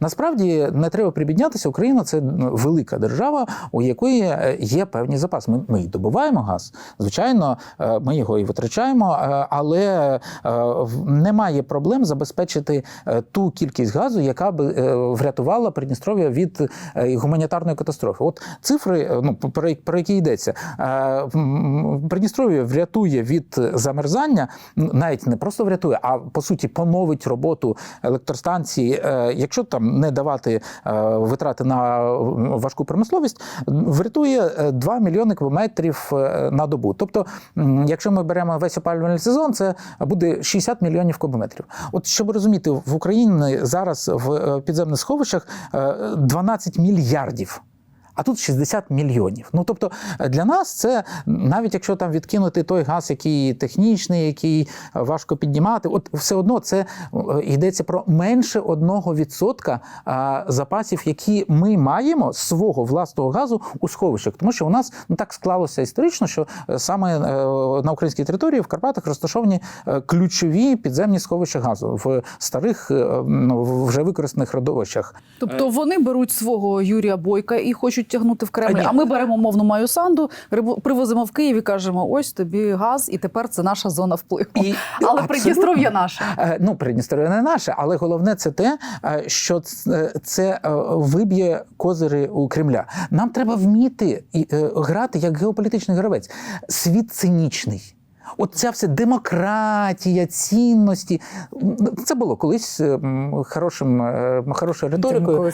Насправді не треба прибіднятися. Україна це велика держава, у якої е, є певні запаси. Ми, ми добуваємо газ. Звичайно, е, ми його і витрачаємо, е, але немає проблем забезпечити ту кількість газу, яка е, врятувала Придністров'я від гуманітарної катастрофи. От цифри, ну про, про які йдеться, Придністров'я врятує від замерзання, навіть не просто врятує, а по суті поновить роботу електростанції. Якщо там не давати е, витрати на важку промисловість, врятує е, 2 мільйони кубометрів е, на добу. Тобто, якщо ми беремо весь опалювальний сезон, це буде 60 мільйонів кубометрів. От щоб розуміти, в Україні зараз в е, підземних сховищах е, 12 мільярдів. А тут 60 мільйонів. Ну тобто е, для нас це навіть якщо там відкинути той газ, який технічний, який е, важко піднімати, от все одно це е, йдеться про менше 1% запасів, які ми маємо з свого власного газу у сховищах. Тому що у нас ну так склалося історично, що саме на українській території в Карпатах розташовані ключові підземні сховища газу в старих вже використаних родовищах. Тобто вони беруть свого Юрія Бойка і хочуть тягнути в Кремль. А. А ми беремо мовну маю санду, привозимо в Київ і кажемо: ось тобі газ, і тепер це наша зона впливу. І- Але. Придністров'я наше. Е, Ну, Придністров'я не наше, але головне це те, е, що це, це е, виб'є козири у Кремля. Нам треба вміти е, грати як геополітичний гравець. Світ цинічний. От ця вся демократія, цінності. Це було колись е, хорошим, е, хорошою риторикою.